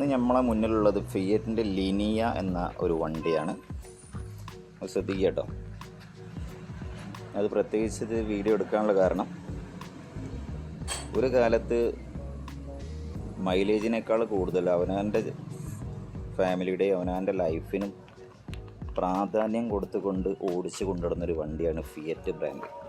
ഇന്ന് നമ്മളെ മുന്നിലുള്ളത് ഫിയറ്റിന്റെ ലിനിയ എന്ന ഒരു വണ്ടിയാണ്. ശ്രദ്ധിക്കുക കേട്ടോ. അത് പ്രത്യേകിച്ച് ഇത് വീഡിയോ എടുക്കാനുള്ള കാരണം ഒരു കാലത്ത് മൈലേജിനേക്കാൾ കൂടുതൽ അവനവന്റെ ഫാമിലിയുടെയും അവനവന്റെ ലൈഫിനും പ്രാധാന്യം കൊടുത്തുകൊണ്ട് ഓടിച്ചു കൊണ്ടുവരുന്നൊരു വണ്ടിയാണ് ഫിയറ്റ് ബ്രാൻഡ്.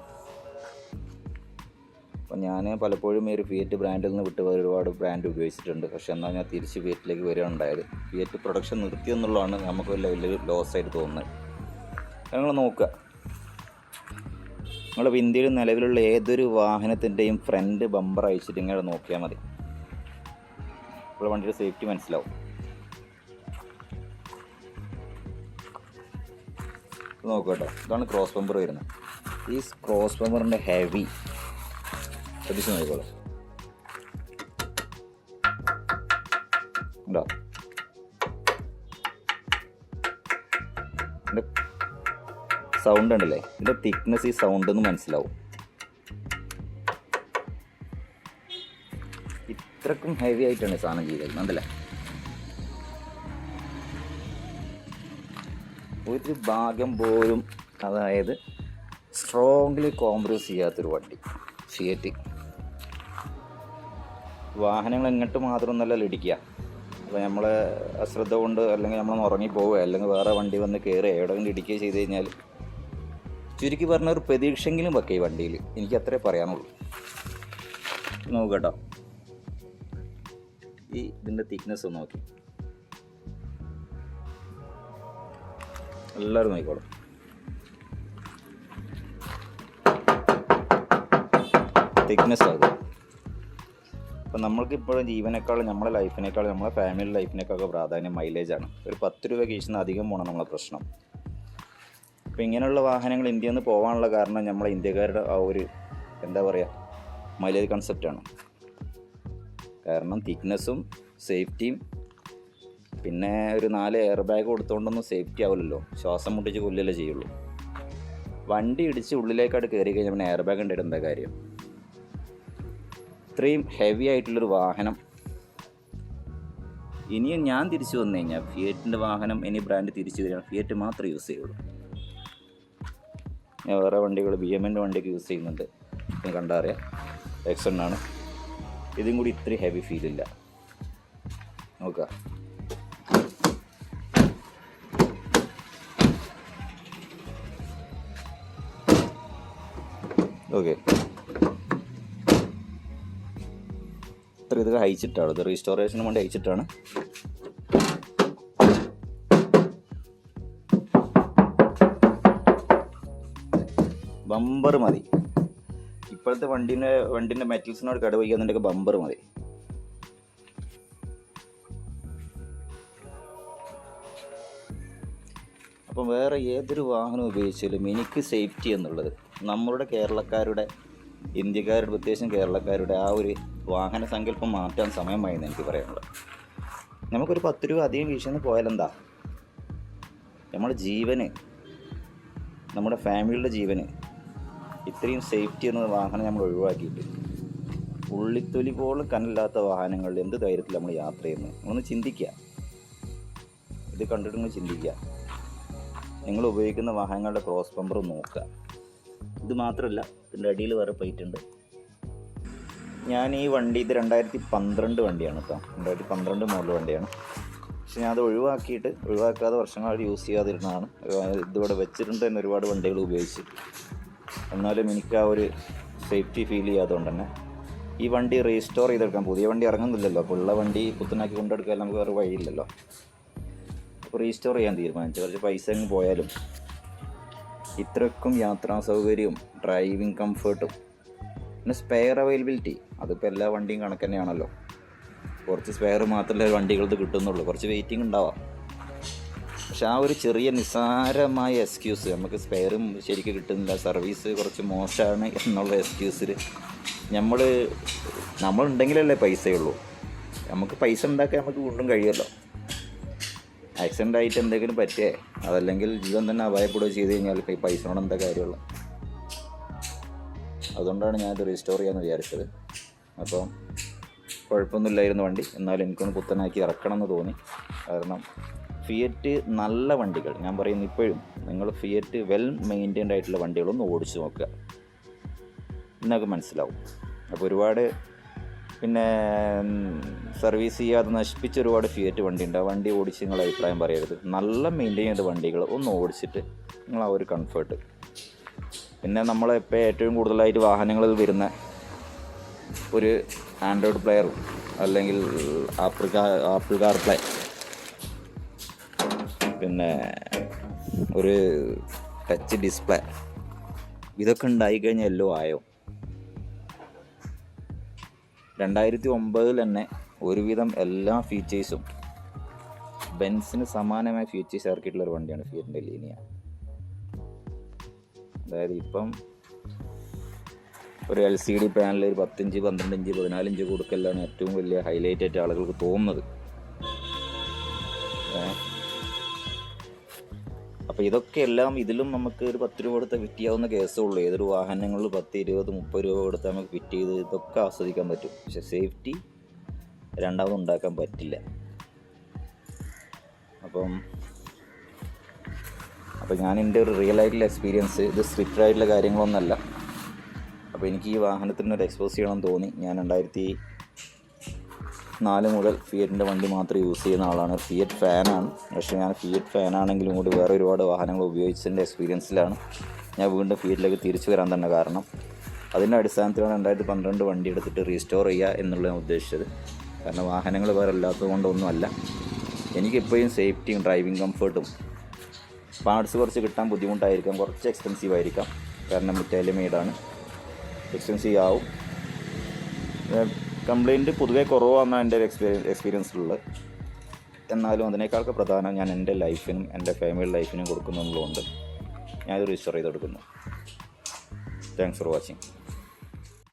അപ്പം ഞാൻ പലപ്പോഴും ഈ ഒരു ഫിയറ്റ് ബ്രാൻഡിൽ നിന്ന് വിട്ട് ഒരുപാട് ബ്രാൻഡ് ഉപയോഗിച്ചിട്ടുണ്ട്. പക്ഷേ എന്നാൽ ഞാൻ തിരിച്ച് ഫിയറ്റിലേക്ക് വരികയുണ്ടായത് ഫിയറ്റ് പ്രൊഡക്ഷൻ നിർത്തി എന്നുള്ളതാണ് നമുക്ക് ലോസ് ആയിട്ട് തോന്നുന്നത്. ഞങ്ങൾ നോക്കുക. നിങ്ങൾ ഇന്ത്യയിൽ നിലവിലുള്ള ഏതൊരു വാഹനത്തിന്റെയും ഫ്രണ്ട് ബമ്പർ അയച്ചിട്ട് ഇങ്ങനെ നോക്കിയാൽ മതി. അപ്പോൾ വണ്ടിയുടെ സേഫ്റ്റി മനസ്സിലാവും. നോക്കട്ടോ ഇതാണ് ക്രോസ് ബമ്പർ വരുന്നത്. ഈ ക്രോസ് ബമ്പറിന്റെ ഹെവി ശ്രദ്ധിച്ച് നോക്കിക്കോളൂ. ഉണ്ടോ? ഇതിന്റെ സൗണ്ട് ഉണ്ടല്ലേ? ഇതിന്റെ തിക്നെസ് ഈ സൗണ്ട് എന്ന് മനസ്സിലാവും. ഇത്രക്കും ഹെവി ആയിട്ടാണ് സാധനം ചെയ്തേക്കുന്നത് അതല്ലേ? ഒരു ഭാഗം പോലും അതായത് സ്ട്രോങ്ലി കോംപ്രസ് ചെയ്യാത്തൊരു വണ്ടി ഫിയറ്റ് വാഹനങ്ങൾ എങ്ങോട്ട് മാത്രമൊന്നല്ല ഇടിക്കുക. അപ്പോൾ നമ്മൾ അശ്രദ്ധ കൊണ്ട് അല്ലെങ്കിൽ നമ്മൾ ഉറങ്ങി പോവുക അല്ലെങ്കിൽ വേറെ വണ്ടി വന്ന് കയറുക എവിടെയെങ്കിലും ഇടിക്കുക ചെയ്ത് കഴിഞ്ഞാൽ ചുരുക്കി പറഞ്ഞ ഒരു പ്രതീക്ഷയെങ്കിലും വെക്കുക ഈ വണ്ടിയിൽ എനിക്ക് അത്രേ പറയാനുള്ളൂ. നോക്കട്ടോ. കേട്ടോ ഈ ഇതിന്റെ തിക്നെസ് ഒന്ന് നോക്കി. എല്ലാവരും നോക്കിക്കോളും. തിക്നെസ് ആകും അപ്പം നമ്മൾക്ക് ഇപ്പോഴും ജീവനേക്കാളും നമ്മുടെ ലൈഫിനേക്കാളും നമ്മുടെ ഫാമിലി ലൈഫിനേക്കാളൊക്കെ പ്രാധാന്യം മൈലേജാണ് ഒരു പത്ത് രൂപ കേസിന് അധികം പോകണം നമ്മളെ പ്രശ്നം. അപ്പോൾ ഇങ്ങനെയുള്ള വാഹനങ്ങൾ ഇന്ത്യയിൽ നിന്ന് പോകാനുള്ള കാരണം നമ്മളെ ഇന്ത്യക്കാരുടെ ആ ഒരു എന്താ പറയുക മൈലേജ് കൺസെപ്റ്റാണ് കാരണം തിക്നെസ്സും സേഫ്റ്റിയും പിന്നെ ഒരു നാല് എയർ ബാഗ് കൊടുത്തുകൊണ്ടൊന്നും സേഫ്റ്റി ആവില്ലല്ലോ. ശ്വാസം മുട്ടിച്ച് കൊല്ലല്ലേ ചെയ്യുള്ളൂ. വണ്ടി ഇടിച്ച് ഉള്ളിലേക്കാട് കയറി കഴിഞ്ഞാൽ പിന്നെ എയർ ബാഗ് ഉണ്ടായിട്ട് എന്താ കാര്യം. ഇത്രയും ഹെവി ആയിട്ടുള്ളൊരു വാഹനം. ഇനിയും ഞാൻ തിരിച്ചു വന്നു കഴിഞ്ഞാൽ ഫിയറ്റിന്റെ വാഹനം ഇനി ബ്രാൻഡ് തിരിച്ചു തരികയാണ് ഫിയറ്റ് മാത്രമേ യൂസ് ചെയ്യുള്ളൂ. ഞാൻ വേറെ വണ്ടികൾ ബി എം എന്റെ വണ്ടിയൊക്കെ യൂസ് ചെയ്യുന്നുണ്ട്. ഞാൻ കണ്ടറിയാം. എക്സ് ആണ്. ഇതും കൂടി ഇത്രയും ഹെവി ഫീലില്ല നോക്കുക ഓക്കെ ഇത് അയച്ചിട്ടാണ്. ഇത് റീസ്റ്റോറേഷന് വേണ്ടി അയച്ചിട്ടാണ്. ബമ്പർ മതി. ഇപ്പോഴത്തെ വണ്ടീന്റെ വണ്ടീന്റെ മെറ്റൽസിനോട് കടുവയ്ക്കുന്നുണ്ടെങ്കിൽ ബമ്പർ മതി. അപ്പം വേറെ ഏതൊരു വാഹനം ഉപയോഗിച്ചാലും എനിക്ക് സേഫ്റ്റി എന്നുള്ളത്. നമ്മളുടെ കേരളക്കാരുടെ ഇന്ത്യക്കാരുടെ പ്രത്യേകിച്ചും കേരളക്കാരുടെ ആ ഒരു വാഹന സങ്കല്പം മാറ്റാൻ സമയമായിരുന്നു എനിക്ക് പറയാനുള്ളത്. നമുക്കൊരു പത്ത് രൂപ അധികം വീശുന്ന പോയാലെന്താ? നമ്മുടെ ജീവന് നമ്മുടെ ഫാമിലിയുടെ ജീവന് ഇത്രയും സേഫ്റ്റി എന്ന വാഹനം നമ്മൾ ഒഴിവാക്കിയിട്ട് ഉള്ളിത്തൊലി പോലും കനല്ലാത്ത വാഹനങ്ങളിൽ എന്ത് ധൈര്യത്തിൽ നമ്മൾ യാത്ര ചെയ്യുന്നത്? നമ്മളൊന്ന് ചിന്തിക്കുക. ഇത് കണ്ടിട്ട് നിങ്ങൾ ചിന്തിക്കുക. നിങ്ങൾ ഉപയോഗിക്കുന്ന വാഹനങ്ങളുടെ ക്രോസ് ബമ്പർ നോക്കുക. ഇത് മാത്രമല്ല ഇതിന്റെ അടിയിൽ വേറെ പ്ലേറ്റ് ഉണ്ട് ഞാൻ ഈ വണ്ടി ഇത് രണ്ടായിരത്തി പന്ത്രണ്ട് വണ്ടിയാണ് കേട്ടോ രണ്ടായിരത്തി പന്ത്രണ്ട് മോഡൽ വണ്ടിയാണ്. പക്ഷെ ഞാൻ അത് ഒഴിവാക്കിയിട്ട് ഒഴിവാക്കാതെ വർഷങ്ങളായിട്ട് യൂസ് ചെയ്യാതിരുന്നതാണ്. ഇതിവിടെ വെച്ചിട്ടുണ്ട് തന്നെ ഒരുപാട് വണ്ടികൾ ഉപയോഗിച്ച്. എന്നാലും എനിക്ക് ആ ഒരു സേഫ്റ്റി ഫീൽ ചെയ്യാത്തതുകൊണ്ട് തന്നെ ഈ വണ്ടി റീസ്റ്റോർ ചെയ്തെടുക്കാം പുതിയ വണ്ടി ഇറങ്ങുന്നില്ലല്ലോ. അപ്പോൾ ഉള്ള വണ്ടി പുത്തനാക്കി കൊണ്ടെടുക്കാൻ നമുക്ക് വേറെ വഴിയില്ലല്ലോ. അപ്പോൾ റീസ്റ്റോർ ചെയ്യാൻ തീരുമാനിച്ചു. കുറച്ച് പൈസ അങ്ങ് പോയാലും ഇത്രക്കും യാത്രാ സൗകര്യവും ഡ്രൈവിംഗ് കംഫേർട്ടും പിന്നെ സ്പെയർ അവൈലബിലിറ്റി അതിപ്പോൾ എല്ലാ വണ്ടിയും കണക്ക് തന്നെയാണല്ലോ. കുറച്ച് സ്പെയർ മാത്രമല്ലേ വണ്ടികളത് കിട്ടുന്നുള്ളൂ. കുറച്ച് വെയിറ്റിംഗ് ഉണ്ടാവാം. പക്ഷെ ആ ഒരു ചെറിയ നിസ്സാരമായ എക്സ്ക്യൂസ് നമുക്ക് സ്പെയറും ശരിക്കും കിട്ടുന്നില്ല. സർവീസ് കുറച്ച് മോശമാണ് എന്നുള്ള എക്സ്ക്യൂസിൽ നമ്മൾ നമ്മളുണ്ടെങ്കിലല്ലേ പൈസയുള്ളൂ. നമുക്ക് പൈസ ഉണ്ടാക്കാൻ നമുക്ക് വീണ്ടും കഴിയുമല്ലോ ആക്സിഡന്റ് ആയിട്ട് എന്തെങ്കിലും പറ്റിയേ? അതല്ലെങ്കിൽ ജീവൻ തന്നെ അപായപ്പെടുകയോ ചെയ്ത് കഴിഞ്ഞാൽ ഈ കൊണ്ട് എന്താ കാര്യമുള്ള? അതുകൊണ്ടാണ് ഞാനത് റീസ്റ്റോർ ചെയ്യാമെന്ന് വിചാരിച്ചത്. അപ്പോൾ കുഴപ്പമൊന്നുമില്ലായിരുന്നു വണ്ടി. എന്നാലും എനിക്കൊന്ന് പുത്തനാക്കി ഇറക്കണം എന്ന് തോന്നി. കാരണം ഫിയറ്റ് നല്ല വണ്ടികൾ. ഞാൻ പറയുന്നു ഇപ്പോഴും നിങ്ങൾ ഫിയറ്റ് വെൽ മെയിന്റൈൻഡ് ആയിട്ടുള്ള വണ്ടികളൊന്ന് ഓടിച്ചു നോക്കുക. എന്നൊക്കെ മനസ്സിലാവും. അപ്പോൾ ഒരുപാട് പിന്നെ സർവീസ് ചെയ്യാതെ നശിപ്പിച്ച ഒരുപാട് ഫിയറ്റ് വണ്ടി ഉണ്ട് വണ്ടി ഓടിച്ച് നിങ്ങൾ അഭിപ്രായം പറയരുത്. നല്ല മെയിന്റെയിൻ ചെയ്ത വണ്ടികൾ ഒന്ന് ഓടിച്ചിട്ട് നിങ്ങൾ ആ ഒരു കംഫർട്ട് പിന്നെ നമ്മളിപ്പോൾ ഏറ്റവും കൂടുതലായിട്ട് വാഹനങ്ങളിൽ വരുന്ന ഒരു ആൻഡ്രോയിഡ് പ്ലെയർ അല്ലെങ്കിൽ Apple car Apple car play പിന്നെ ഒരു ടച്ച് ഡിസ്പ്ലേ ഇതൊക്കെ ഉണ്ടായി കഴിഞ്ഞാൽ എല്ലോ ആയോ? രണ്ടായിരത്തി ഒമ്പതിൽ തന്നെ ഒരുവിധം എല്ലാ ഫീച്ചേഴ്സും ബെൻസിന് സമാനമായ ഫീച്ചേഴ്സ് ഇറക്കിയിട്ടുള്ള ഒരു വണ്ടിയാണ് ഫിയറ്റിന്റെ ലീനിയ അതായത് ഇപ്പം ഒരു എൽ സി ഡി പാനൽ ഒരു പത്തിഞ്ച് പന്ത്രണ്ട് ഇഞ്ച് പതിനാലിഞ്ച് കൊടുക്കലാണ് ഏറ്റവും വലിയ ഹൈലൈറ്റ് ആയിട്ട് ആളുകൾക്ക് തോന്നുന്നത്. അപ്പോൾ ഇതൊക്കെ എല്ലാം ഇതിലും നമുക്ക് ഒരു പത്ത് രൂപ കൊടുത്താൽ ഫിറ്റ് ചെയ്യാവുന്ന കേസേ ഉള്ളൂ ഏതൊരു വാഹനങ്ങളിൽ പത്ത് ഇരുപത് മുപ്പത് രൂപ കൊടുത്താൽ നമുക്ക് ഫിറ്റ് ചെയ്ത് ഇതൊക്കെ ആസ്വദിക്കാൻ പറ്റും. പക്ഷെ സേഫ്റ്റി രണ്ടാമത് ഉണ്ടാക്കാൻ പറ്റില്ല. അപ്പം അപ്പോൾ ഞാൻ എന്റെ ഒരു റിയൽ ആയിട്ടുള്ള എക്സ്പീരിയൻസ് ഇത് സ്ട്രിക്റ്റ് ആയിട്ടുള്ള കാര്യങ്ങളൊന്നല്ല. അപ്പോൾ എനിക്ക് ഈ വാഹനത്തിനൊരു എക്സ്പോസ് ചെയ്യണം തോന്നി. ഞാൻ രണ്ടായിരത്തി നാല് മുതൽ ഫിയറ്റിന്റെ വണ്ടി മാത്രം യൂസ് ചെയ്യുന്ന ആളാണ്. ഫിയറ്റ് ഫാനാണ്. പക്ഷേ ഞാൻ ഫിയറ്റ് ഫാനാണെങ്കിലും കൂടി വേറെ ഒരുപാട് വാഹനങ്ങൾ ഉപയോഗിച്ചതിന്റെ എക്സ്പീരിയൻസിലാണ് ഞാൻ വീണ്ടും ഫിയറ്റിലേക്ക് തിരിച്ചു വരാൻ തന്നെ കാരണം. അതിന്റെ അടിസ്ഥാനത്തിലാണ് രണ്ടായിരത്തി പന്ത്രണ്ട് വണ്ടി എടുത്തിട്ട് റീസ്റ്റോർ ചെയ്യുക എന്നുള്ള ഞാൻ ഉദ്ദേശിച്ചത്. കാരണം വാഹനങ്ങൾ വേറെ അല്ലാത്തത് കൊണ്ടൊന്നുമല്ല എനിക്കിപ്പോഴും സേഫ്റ്റിയും ഡ്രൈവിംഗ് കംഫർട്ടും പാർട്സ് കുറച്ച് കിട്ടാൻ ബുദ്ധിമുട്ടായിരിക്കാം. കുറച്ച് എക്സ്പെൻസീവ് ആയിരിക്കാം. കാരണം ഇറ്റാലിയൻ മെയ്ഡാണ് എക്സ്പെൻസീവ് ആവും. കംപ്ലൈന്റ് പൊതുവേ കുറവാണെന്നാണ് എന്റെ ഒരു എക്സ്പീരിയൻസ് എക്സ്പീരിയൻസിലുള്ളത് എന്നാലും അതിനേക്കാളൊക്കെ പ്രധാനം ഞാൻ എന്റെ ലൈഫിനും എന്റെ ഫാമിലി ലൈഫിനും കൊടുക്കുന്നുള്ളതുകൊണ്ട് ഞാനിത് രജിസ്റ്റർ ചെയ്ത് കൊടുക്കുന്നു താങ്ക്സ് ഫോർ വാച്ചിങ്